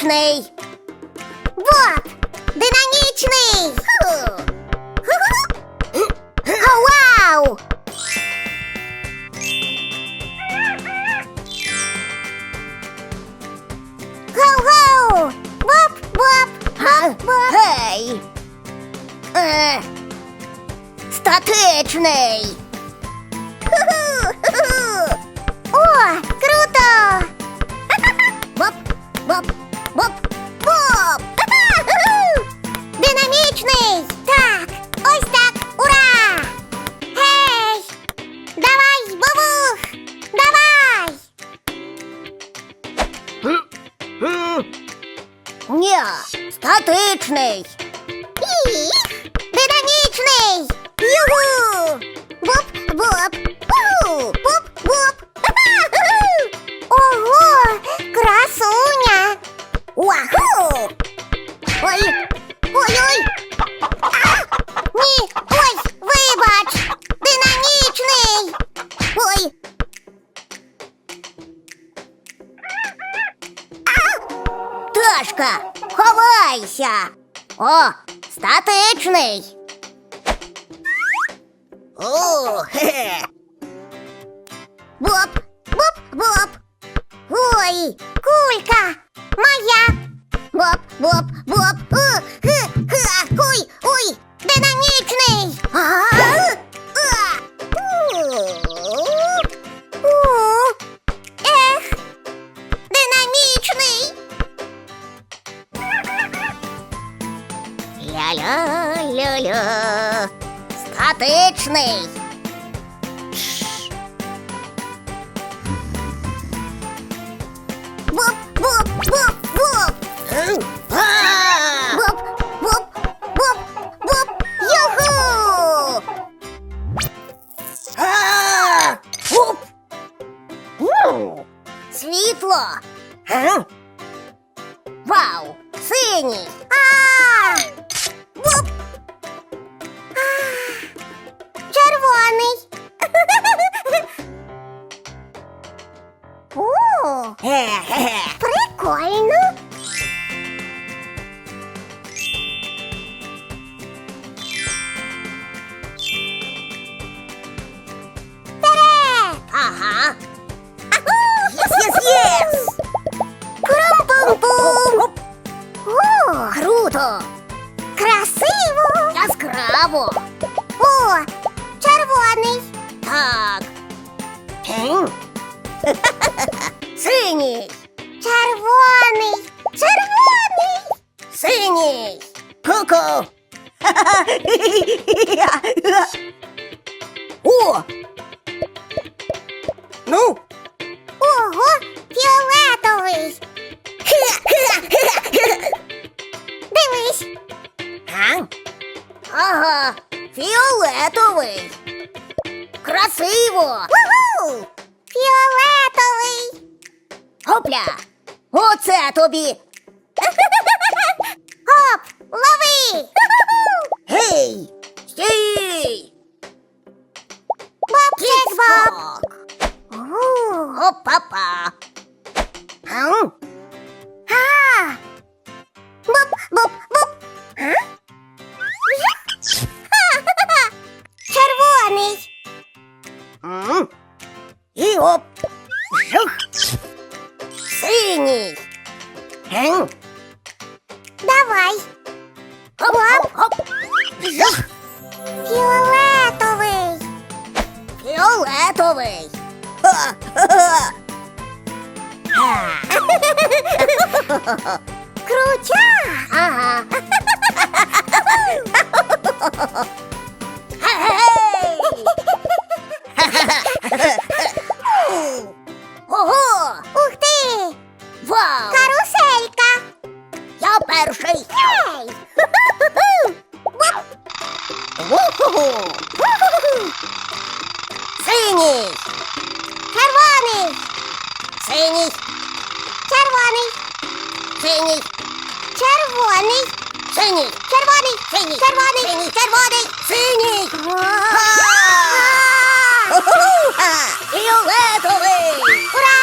Динамічний. Боб! Динамічний! Вау! Гоу-гоу! Боб! Гей. Е. Статичний. Ташка, ховайся. О, статичний. О, хе. Боп! Боп, боп! Ой! Кулька! Моя! Боп, боп, боп! Боп, боп, боп, боп! А! Боп, боп, боп, боп! Юху! А! Оп! Ну, Світло. Га? Вау! Синій! Яскраво! О, червоний! Так. Синій! Червоний! Червоний! Синій! Ку-ку! О! Ну! Ого, фіолетовий! Дивись! А? Ага, фіолетовий. Красиво. Угу! Фіолетовий! Хопля. Оце тобі. Оп! Лови! Гей! Стій! Бобчик боб! Давай! Хоп-хоп-хоп. Фіолетовий! Фіолетовий. Крутя! Ага. Синій! Червоний! Синій! Червоний! Синій! Червоний! Синій! Червоний! Синій! Червоний! Синій! Фіолетовий! Ура!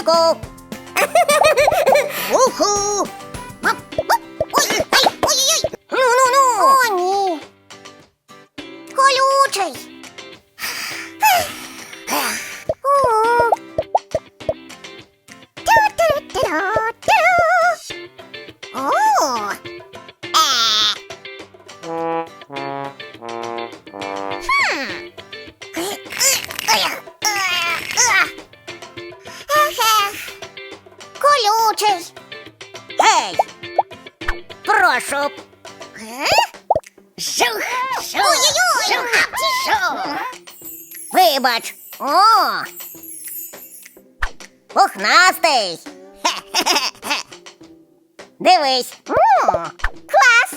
Попчику. Уху. Жух, жух, Ой-ой-ой. жух, жух. Вибач. О. Пухнастий. Дивись. М, Клас.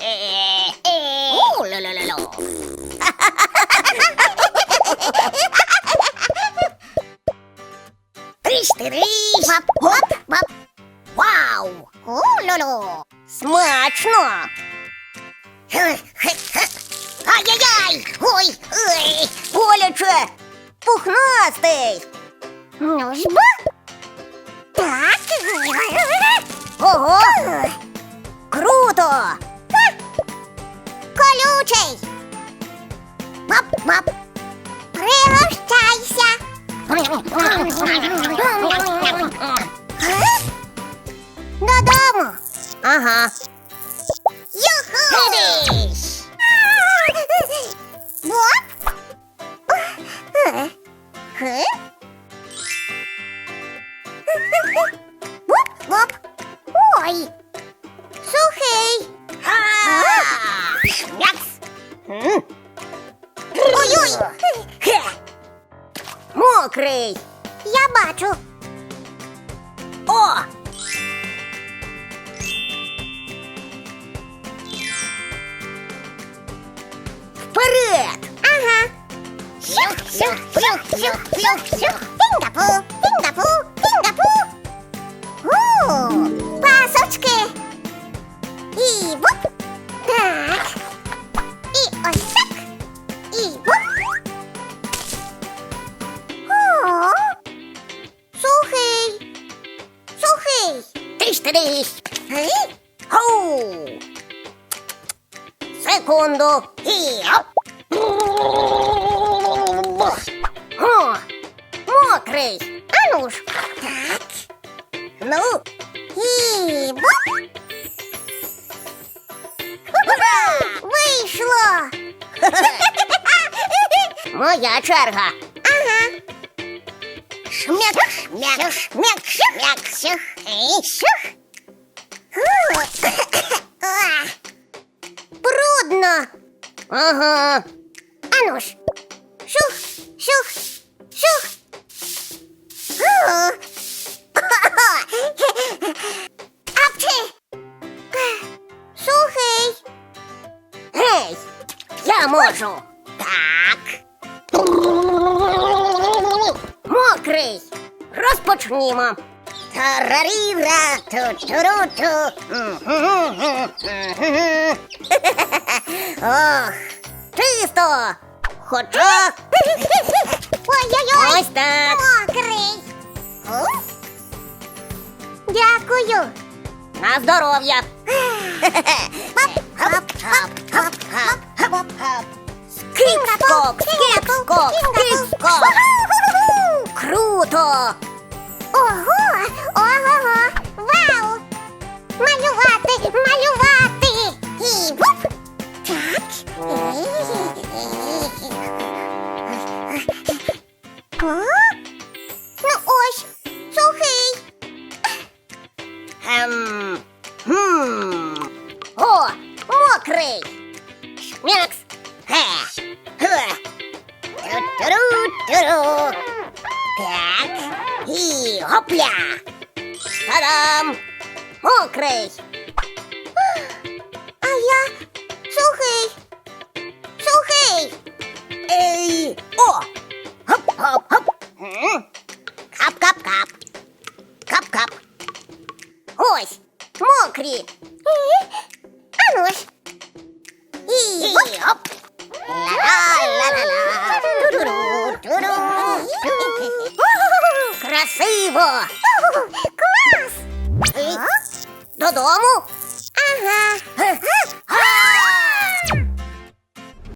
Е-е. У-ля-ля-ля-ля. Тріш-тріш. Смачно! Ай-яй-яй! Ой! Ой! Боляче! Пухнастий! Ну ж бо. Так. Ого! Круто! Колючий. Мап-мап. Пригощайся. Додому. Ага. 슈, 슈, 슈, 슈, 슈, 슈, 싱가포 Мокрий! Ану ж. Так. Ну, І вуп. ура! Вийшло. Моя черга! Ага. Шмяк, шмяк, шмяк, шмяк, сюх! А, Брудно. Ага! Ану ж. Можу! Так! Мокрий! Розпочнімо! Тараріра, ту-туру-ту. Ох, чисто! Хоча Ой-ой-ой. ось так. Мокрий. О? Дякую. На здоров'я! Хоп-хоп-хоп-хоп-хоп. Скік-скок, скік-скок, скік-скок! Круто! Ого! Ого! Вау! Малювати! Малювати! І Так. І гопля. Та-дам! Мокрий. А я сухий. Сухий. Ей. О! Хоп-хоп-хоп. Кап-кап-кап. Кап-кап. Ось, мокрі. Ану ж. І гоп. Ла-ла-ла-ла-ла. Ту-ру-ру, ту-ру. Красиво. Клас! Додому?